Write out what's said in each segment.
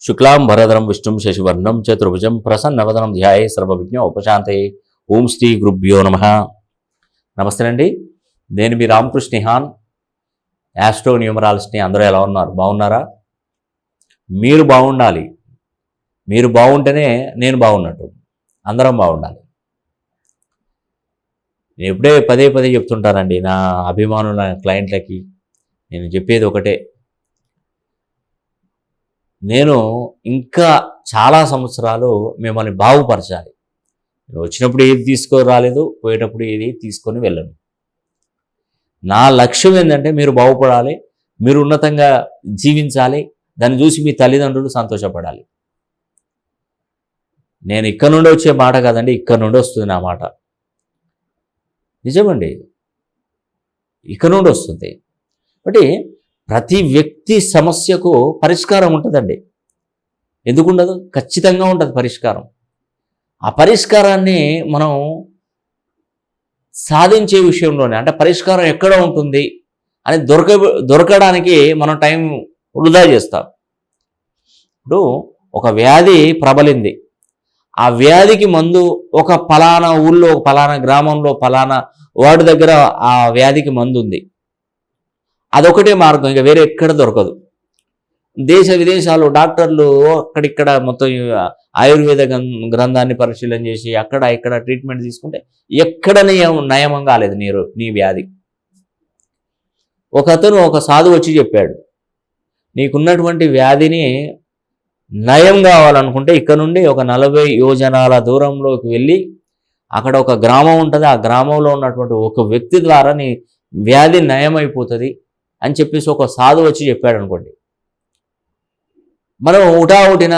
శుక్లాం భరధరం విష్ణుం శశివర్ణం చతుర్భుజం ప్రసన్నవదనం ధ్యాయే సర్వవిజ్ఞ ఉపశాంతే. ఓం శ్రీ గురుభ్యో నమ. నమస్తే అండి. నేను మీ రామకృష్ణిహాన్ యాస్ట్రో న్యూమరాలజిస్ట్ని అందరూ ఎలా ఉన్నారు? బాగున్నారా? మీరు బాగుండాలి. మీరు బాగుంటేనే నేను బాగున్నట్టు. అందరం బాగుండాలి. నేను ఎప్పుడే పదే పదే చెప్తుంటానండి నా అభిమానుల క్లయింట్లకి. నేను చెప్పేది ఒకటే. నేను ఇంకా చాలా సంవత్సరాలు మిమ్మల్ని బాగుపరచాలి. నేను వచ్చినప్పుడు ఏది తీసుకురాలేదు రాలేదు పోయేటప్పుడు ఏది తీసుకొని వెళ్ళను. నా లక్ష్యం ఏంటంటే మీరు బాగుపడాలి మీరు ఉన్నతంగా జీవించాలి దాన్ని చూసి మీ తల్లిదండ్రులు సంతోషపడాలి. నేను ఇక్కడ నుండి వచ్చే మాట కాదండి ఇక్కడ నుండి వస్తుంది నా మాట. నిజమండి. ఇక్కడ నుండి వస్తుంది. కాబట్టి ప్రతి వ్యక్తి సమస్యకు పరిష్కారం ఉంటుందండి. ఎందుకు ఉండదు ఖచ్చితంగా ఉంటుంది పరిష్కారం. ఆ పరిష్కారాన్ని మనం సాధించే విషయంలోనే అంటే పరిష్కారం ఎక్కడ ఉంటుంది అని దొరక దొరకడానికి మనం టైం వృధా చేస్తాం. ఇప్పుడు ఒక వ్యాధి ప్రబలింది. ఆ వ్యాధికి మందు ఒక ఫలానా ఊళ్ళో ఒక పలానా గ్రామంలో పలానా వాడి దగ్గర ఆ వ్యాధికి మందు ఉంది అదొకటే మార్గం. ఇంకా వేరే ఎక్కడ దొరకదు. దేశ విదేశాలు డాక్టర్లు అక్కడిక్కడ మొత్తం ఆయుర్వేద గ్రం- గ్రంథాన్ని పరిశీలన చేసి అక్కడ ఇక్కడ ట్రీట్మెంట్ తీసుకుంటే ఎక్కడ నయం నయమం కాలేదు నీరు నీ వ్యాధి. ఒక అతను ఒక సాధువు వచ్చి చెప్పాడు నీకున్నటువంటి వ్యాధిని నయం కావాలనుకుంటే ఇక్కడ నుండి ఒక నలభై యోజనాల దూరంలోకి వెళ్ళి అక్కడ ఒక గ్రామం ఉంటుంది. ఆ గ్రామంలో ఉన్నటువంటి ఒక వ్యక్తి ద్వారా నీ వ్యాధి నయమైపోతుంది. అని చెప్పేసి ఒక సాధు వచ్చి చెప్పాడు అనుకోండి. మనం ఉటావుటిన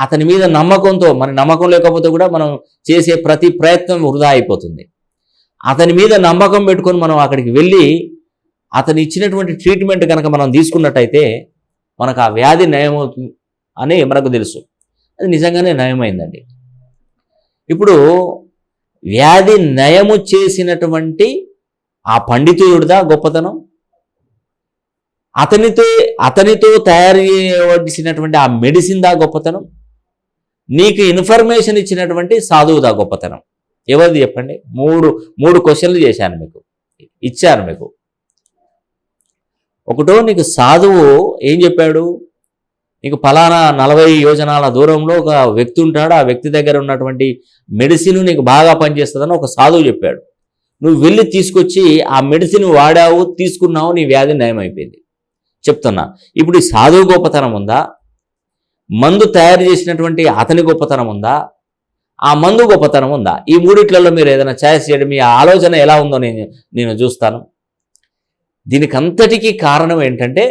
అతని మీద నమ్మకంతో మన నమ్మకం లేకపోతే కూడా మనం చేసే ప్రతి ప్రయత్నం వృధా అయిపోతుంది. అతని మీద నమ్మకం పెట్టుకొని మనం అక్కడికి వెళ్ళి అతను ఇచ్చినటువంటి ట్రీట్మెంట్ కనుక మనం తీసుకున్నట్టయితే మనకు ఆ వ్యాధి నయమవుతుంది అని మనకు తెలుసు. అది నిజంగానే నయమైందండి. ఇప్పుడు వ్యాధి నయము చేసినటువంటి ఆ పండితుడిదా గొప్పతనం? అతనితో అతనితో తయారు చేయవలసినటువంటి ఆ మెడిసిన్ దా గొప్పతనం? నీకు ఇన్ఫర్మేషన్ ఇచ్చినటువంటి సాధువు దా గొప్పతనం? ఎవరిది చెప్పండి? మూడు మూడు క్వశ్చన్లు చేశాను మీకు. ఇచ్చాను మీకు. ఒకటో నీకు సాధువు ఏం చెప్పాడు? నీకు ఫలానా నలభై యోజనాల దూరంలో ఒక వ్యక్తి ఉంటాడు. ఆ వ్యక్తి దగ్గర ఉన్నటువంటి మెడిసిన్ నీకు బాగా పనిచేస్తుందని ఒక సాధువు చెప్పాడు. నువ్వు వెళ్ళి తీసుకొచ్చి ఆ మెడిసిన్ వాడావు తీసుకున్నావు నీ వ్యాధి నయమైపోయింది. చెప్తున్నా. ఇప్పుడు ఈ సాధువు గొప్పతనం ఉందా? మందు తయారు చేసినటువంటి అతని గొప్పతనం ఉందా? ఆ మందు గొప్పతనం ఉందా? ఈ మూడిట్లలో మీరు ఏదైనా ఛాయిస్ చేయడం మీ ఆలోచన ఎలా ఉందో నేను నేను చూస్తాను. దీనికంతటికీ కారణం ఏంటంటే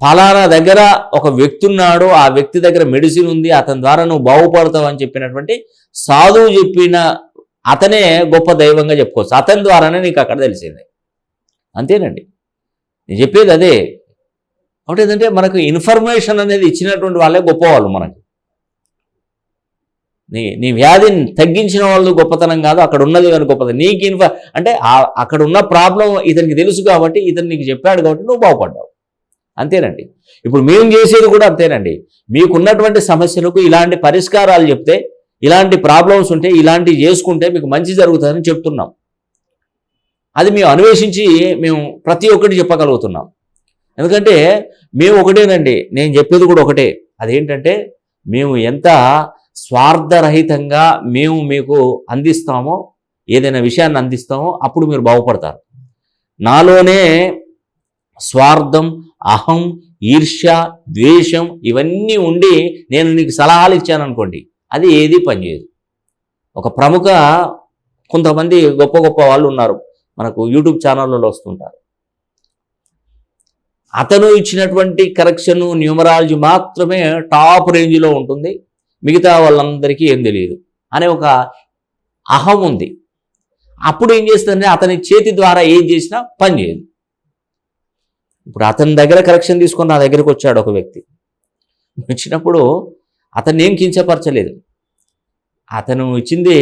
ఫలానా దగ్గర ఒక వ్యక్తి ఉన్నాడు ఆ వ్యక్తి దగ్గర మెడిసిన్ ఉంది అతని ద్వారా నువ్వు బాగుపడతావు అని చెప్పినటువంటి సాధువు చెప్పిన అతనే గొప్ప దైవంగా చెప్పుకోవచ్చు. అతని ద్వారానే నీకు అక్కడ తెలిసింది. అంతేనండి. నేను చెప్పేది అదే. కాబట్టి ఏంటంటే మనకు ఇన్ఫర్మేషన్ అనేది ఇచ్చినటువంటి వాళ్ళే గొప్పవాళ్ళు మనకి. నీ నీ వ్యాధిని తగ్గించిన వాళ్ళు గొప్పతనం కాదు అక్కడ ఉన్నది కానీ గొప్పతనం. నీకు ఇన్ఫ అంటే అక్కడ ఉన్న ప్రాబ్లం ఇతనికి తెలుసు కాబట్టి ఇతను నీకు చెప్పాడు కాబట్టి నువ్వు బాగుపడ్డావు. అంతేనండి. ఇప్పుడు మేము చేసేది కూడా అంతేనండి. మీకున్నటువంటి సమస్యలకు ఇలాంటి పరిష్కారాలు చెప్తే ఇలాంటి ప్రాబ్లమ్స్ ఉంటే ఇలాంటివి చేసుకుంటే మీకు మంచి జరుగుతుందని చెప్తున్నాం. అది మేము అన్వేషించి మేము ప్రతి ఒక్కటి చెప్పగలుగుతున్నాం. ఎందుకంటే మేము ఒకటేనండి నేను చెప్పేది కూడా ఒకటే. అదేంటంటే మేము ఎంత స్వార్థరహితంగా మేము మీకు అందిస్తామో ఏదైనా విషయాన్ని అందిస్తామో అప్పుడు మీరు బాగుపడతారు. నాలోనే స్వార్థం అహం ఈర్ష్య ద్వేషం ఇవన్నీ ఉండి నేను నీకు సలహాలు ఇచ్చాను అనుకోండి అది ఏది పనిచేయదు. ఒక ప్రముఖ కొంతమంది గొప్ప గొప్ప వాళ్ళు ఉన్నారు మనకు యూట్యూబ్ ఛానళ్ళలో వస్తుంటారు. అతను ఇచ్చినటువంటి కరెక్షన్ న్యూమరాలజీ మాత్రమే టాప్ రేంజ్లో ఉంటుంది. మిగతా వాళ్ళందరికీ ఏం తెలియదు అనే ఒక అహం ఉంది. అప్పుడు ఏం చేస్తుందంటే అతని చేతి ద్వారా ఏం చేసినా పని చేయదు. ఇప్పుడు అతని దగ్గర కరెక్షన్ తీసుకొని నా దగ్గరికి వచ్చాడు ఒక వ్యక్తి. వచ్చినప్పుడు అతన్ని ఏం కించపరచలేదు. అతను ఇచ్చింది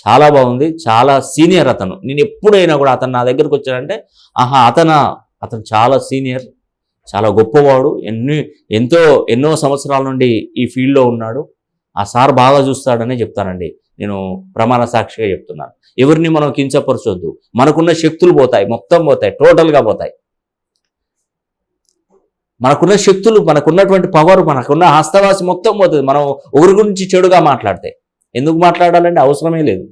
చాలా బాగుంది చాలా సీనియర్ అతను. నేను ఎప్పుడైనా కూడా అతను నా దగ్గరకు వచ్చాడంటే ఆహా అతనా? అతను చాలా సీనియర్. చాలా గొప్పవాడు. ఎన్ని ఎంతో ఎన్నో సంవత్సరాల నుండి ఈ ఫీల్డ్లో ఉన్నాడు. ఆ సార్ బాగా చూస్తాడనే చెప్తానండి. నేను ప్రమాణ సాక్షిగా చెప్తున్నాను. ఎవరిని మనం కించపరచొద్దు. మనకున్న శక్తులు పోతాయి. మొత్తం పోతాయి. టోటల్గా పోతాయి. మనకున్న శక్తులు మనకున్నటువంటి పవర్ మనకున్న హస్తవాసి మొత్తం పోతుంది. మనం ఒకరి గురించి చెడుగా మాట్లాడితే. ఎందుకు మాట్లాడాలంటే అవసరమే లేదు.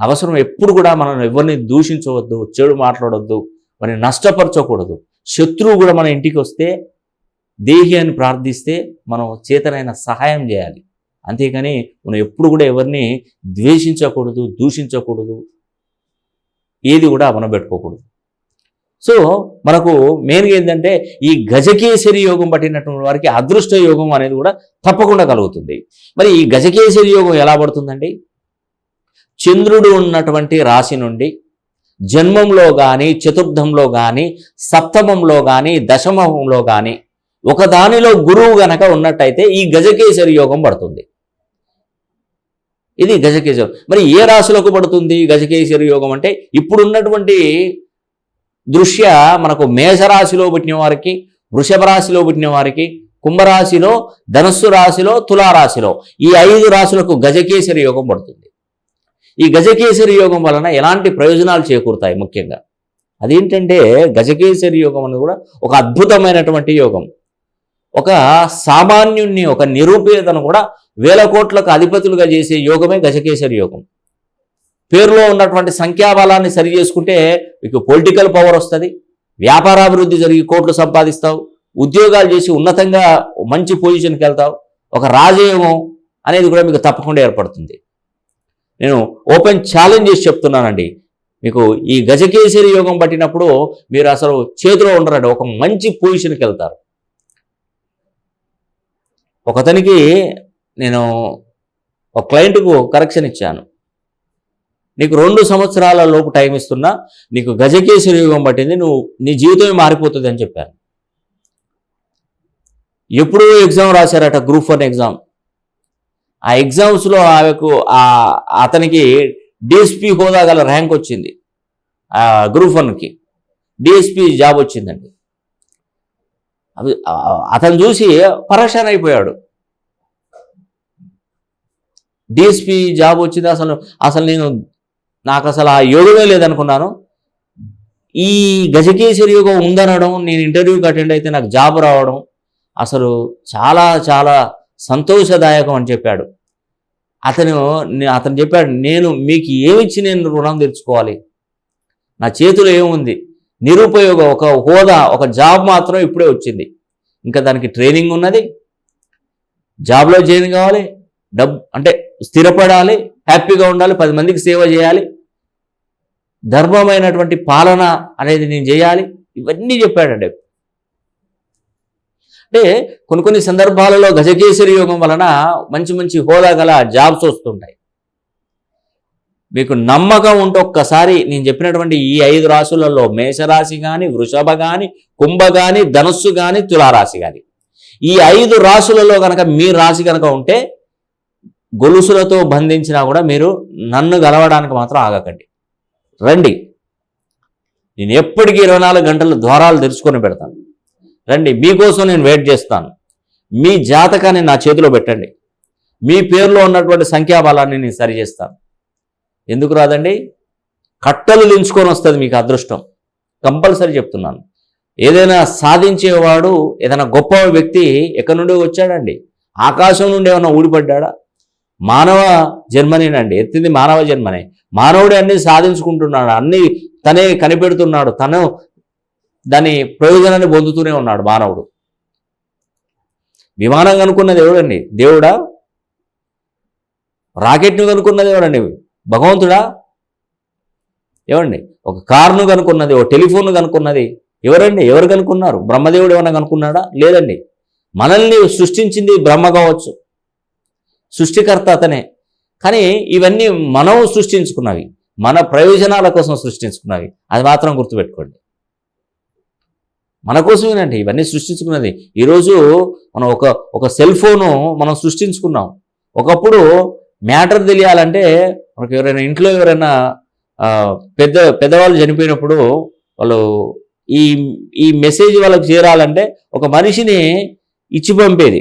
అవసరం ఎప్పుడు కూడా మనం ఎవరిని దూషించవద్దు చెడు మాట్లాడొద్దు మరి నష్టపరచకూడదు. శత్రువు కూడా మన ఇంటికి వస్తే దేహి అని ప్రార్థిస్తే మనం చేతనైన సహాయం చేయాలి. అంతేకాని మనం ఎప్పుడు కూడా ఎవరిని ద్వేషించకూడదు దూషించకూడదు ఏది కూడా మనం పెట్టుకోకూడదు సో మనకు మెయిన్గా ఏంటంటే ఈ గజకేసరి యోగం పట్టినటువంటి వారికి అదృష్ట యోగం అనేది కూడా తప్పకుండా కలుగుతుంది. మరి ఈ గజకేసరి యోగం ఎలా పడుతుందండి? చంద్రుడు ఉన్నటువంటి రాశి నుండి జన్మంలో కానీ చతుర్థంలో కానీ సప్తమంలో కానీ దశమంలో కానీ ఒకదానిలో గురువు గనక ఉన్నట్టయితే ఈ గజకేశ్వరి యోగం పడుతుంది. ఇది గజకేశ్వరి మరి ఏ రాశులకు పడుతుంది గజకేశ్వరి యోగం అంటే? ఇప్పుడున్నటువంటి దృశ్య మనకు మేషరాశిలో పుట్టిన వారికి వృషభ రాశిలో పుట్టిన వారికి కుంభరాశిలో ధనస్సు రాశిలో తులారాశిలో ఈ ఐదు రాశులకు గజకేశ్వరి యోగం పడుతుంది. ఈ గజకేసరి యోగం వలన ఎలాంటి ప్రయోజనాలు చేకూరుతాయి ముఖ్యంగా? అదేంటంటే గజకేసరి యోగం అనేది కూడా ఒక అద్భుతమైనటువంటి యోగం. ఒక సామాన్యుణ్ణి ఒక నిరుపేదను కూడా వేల కోట్లకు అధిపతులుగా చేసే యోగమే గజకేసరి యోగం. పేరులో ఉన్నటువంటి సంఖ్యాబలాన్ని సరి చేసుకుంటే మీకు పొలిటికల్ పవర్ వస్తుంది వ్యాపారాభివృద్ధి జరిగి కోట్లు సంపాదిస్తావు ఉద్యోగాలు చేసి ఉన్నతంగా మంచి పొజిషన్కి వెళ్తావు ఒక రాజయోగం అనేది కూడా మీకు తప్పకుండా ఏర్పడుతుంది. నేను ఓపెన్ ఛాలెంజ్ చేసి చెప్తున్నానండి. మీకు ఈ గజకేసరి యోగం పట్టినప్పుడు మీరు అసలు చేతిలో ఉండరండి. ఒక మంచి పొజిషన్కి వెళ్తారు. ఒకతనికి నేను ఒక క్లయింట్కు కరెక్షన్ ఇచ్చాను. నీకు రెండు సంవత్సరాల లోపు టైం ఇస్తున్నా నీకు గజకేసరి యోగం పట్టింది నువ్వు నీ జీవితమే మారిపోతుంది అని చెప్పాను. ఎప్పుడు ఎగ్జామ్ రాశారట గ్రూప్ వన్ ఎగ్జామ్ ఆ ఎగ్జామ్స్లో ఆమెకు ఆ అతనికి డిఎస్పి హోదా గల ర్యాంక్ వచ్చింది. ఆ గ్రూప్ వన్కి డిఎస్పి జాబ్ వచ్చిందండి. అవి అతను చూసి పరేషాన్ అయిపోయాడు. డిఎస్పి జాబ్ వచ్చింది అసలు అసలు నేను నాకు అసలు ఆ యోగమే లేదనుకున్నాను. ఈ గజకేశ్వరి యోగం ఉందనడం నేను ఇంటర్వ్యూకి అటెండ్ అయితే నాకు జాబ్ రావడం అసలు చాలా చాలా సంతోషదాయకం అని చెప్పాడు. అతను అతను చెప్పాడు నేను మీకు ఏమిచ్చి నేను రుణం తెచ్చుకోవాలి నా చేతిలో ఏముంది? నిరుపయోగ ఒక హోదా ఒక జాబ్ మాత్రం ఇప్పుడే వచ్చింది. ఇంకా దానికి ట్రైనింగ్ ఉన్నది? జాబ్లో జాయిన్ కావాలి? డబ్బు అంటే స్థిరపడాలి? హ్యాపీగా ఉండాలి? పది మందికి సేవ చేయాలి? ధర్మమైనటువంటి పాలన అనేది నేను చేయాలి? ఇవన్నీ చెప్పాడండి. అంటే కొన్ని కొన్ని సందర్భాలలో గజకేసరి యోగం వలన మంచి మంచి హోదా గల జాబ్స్ వస్తుంటాయి. మీకు నమ్మకం ఉంటే ఒక్కసారి నేను చెప్పినటువంటి ఈ ఐదు రాశులలో మేషరాశి కానీ వృషభ కానీ కుంభ కానీ ధనుస్సు కానీ తులారాశి కానీ ఈ ఐదు రాశులలో కనుక మీ రాశి కనుక ఉంటే గొలుసులతో బంధించినా కూడా మీరు నన్ను గెలవడానికి మాత్రం ఆగకండి. రండి. నేను ఎప్పటికీ ఇరవై నాలుగు గంటలు ద్వారాలు తెరుచుకొని పెడతాను. రండి మీకోసం నేను వెయిట్ చేస్తాను. మీ జాతకాన్ని నా చేతిలో పెట్టండి. మీ పేరులో ఉన్నటువంటి సంఖ్యాబలాన్ని నేను సరిచేస్తాను. ఎందుకు రాదండి? కట్టలు దించుకొని వస్తుంది మీకు అదృష్టం. కంపల్సరీ చెప్తున్నాను. ఏదైనా సాధించేవాడు ఏదైనా గొప్ప వ్యక్తి ఎక్కడి నుండి వచ్చాడండి. ఆకాశం నుండి ఏమైనా ఊడిపడ్డాడా? మానవ జన్మనేనండి. ఎత్తింది మానవ జన్మనే. మానవుడే అన్ని సాధించుకుంటున్నాడు. అన్ని తనే కనిపెడుతున్నాడు. తను దాని ప్రయోజనాన్ని పొందుతూనే ఉన్నాడు మానవుడు. విమానం కనుక్కున్న దేవుడండి. దేవుడా? రాకెట్ను కనుక్కున్నది దేవుడండి. భగవంతుడా? ఏమండి? ఒక కారును కనుక్కున్నది ఒక టెలిఫోన్ కనుక్కున్నది. ఎవరండి? ఎవరు కనుక్కున్నారు? బ్రహ్మదేవుడు ఏమైనా కనుక్కున్నాడా? లేదండి. మనల్ని సృష్టించింది బ్రహ్మ కావచ్చు. సృష్టికర్త అతనే. కానీ ఇవన్నీ మనం సృష్టించుకున్నవి. మన ప్రయోజనాల కోసం సృష్టించుకున్నవి. అది మాత్రం గుర్తుపెట్టుకోండి. మన కోసమేనండి ఇవన్నీ సృష్టించుకున్నది. ఈరోజు మనం ఒక ఒక సెల్ ఫోను మనం సృష్టించుకున్నాం. ఒకప్పుడు మ్యాటర్ తెలియాలంటే మనకు ఎవరైనా ఇంట్లో ఎవరైనా పెద్ద పెద్దవాళ్ళు చనిపోయినప్పుడు వాళ్ళు ఈ ఈ మెసేజ్ వాళ్ళకి చేరాలంటే ఒక మనిషిని ఇచ్చి పంపేది.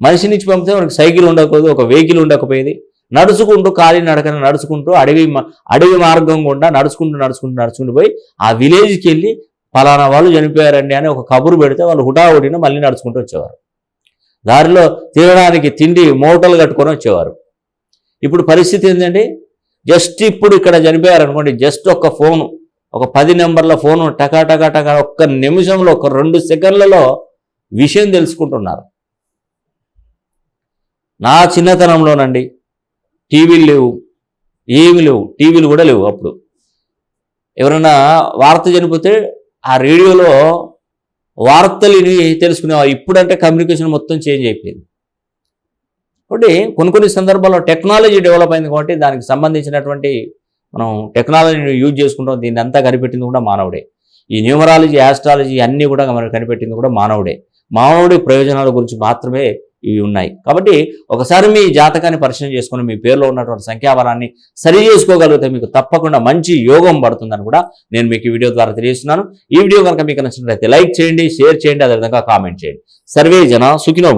మనిషిని ఇచ్చి పంపితే మనకి సైకిల్ ఉండకపోదు ఒక వెహికల్ ఉండకపోయేది. నడుచుకుంటూ ఖాళీ నడకన నడుచుకుంటూ అడవి మ- అడవి మార్గం గుండా నడుచుకుంటూ నడుచుకుంటూ నడుచుకుంటూ పోయి ఆ విలేజ్కి వెళ్ళి పలానా వాళ్ళు చనిపోయారండి అని ఒక కబురు పెడితే వాళ్ళు హుటాహుటిన మళ్ళీ నడుచుకుంటూ వచ్చేవారు. దారిలో తినడానికి తిండి మూటలు కట్టుకొని వచ్చేవారు. ఇప్పుడు పరిస్థితి ఏంటండి జస్ట్ ఇప్పుడు ఇక్కడ చనిపోయారు అనుకోండి జస్ట్ ఒక ఫోను ఒక పది నెంబర్ల ఫోను టకా టకా టకా ఒక్క నిమిషంలో ఒక రెండు సెకండ్లలో విషయం తెలుసుకుంటున్నారు. నా చిన్నతనంలోనండి టీవీలు లేవు ఏమి లేవు టీవీలు కూడా లేవు అప్పుడు. ఎవరైనా వార్త చనిపోతే ఆ రేడియోలో వార్తలు విని తెలుసుకునేవారు. ఇప్పుడంటే కమ్యూనికేషన్ మొత్తం చేంజ్ అయిపోయింది. కాబట్టి కొన్ని కొన్ని సందర్భాల్లో టెక్నాలజీ డెవలప్ అయింది కాబట్టి దానికి సంబంధించినటువంటి మనం టెక్నాలజీని యూజ్ చేసుకుంటాం. దీన్ని అంతా కనిపెట్టింది కూడా మానవుడే. ఈ న్యూమరాలజీ ఆస్ట్రాలజీ అన్నీ కూడా మనకు కనిపెట్టింది కూడా మానవుడే. మానవుడి ప్రయోజనాల గురించి మాత్రమే ఇవి ఉన్నాయి. కాబట్టి ఒకసారి మీ జాతకాన్ని పరిశీలన చేసుకుని మీ పేరులో ఉన్నటువంటి సంఖ్యాబలాన్ని సరి చేసుకోగలిగితే మీకు తప్పకుండా మంచి యోగం పడుతుందని కూడా నేను మీకు ఈ వీడియో ద్వారా తెలియజేస్తున్నాను. ఈ వీడియో కనుక మీకు నచ్చినట్లయితే లైక్ చేయండి షేర్ చేయండి అదేవిధంగా కామెంట్ చేయండి. సర్వే జన సుఖినో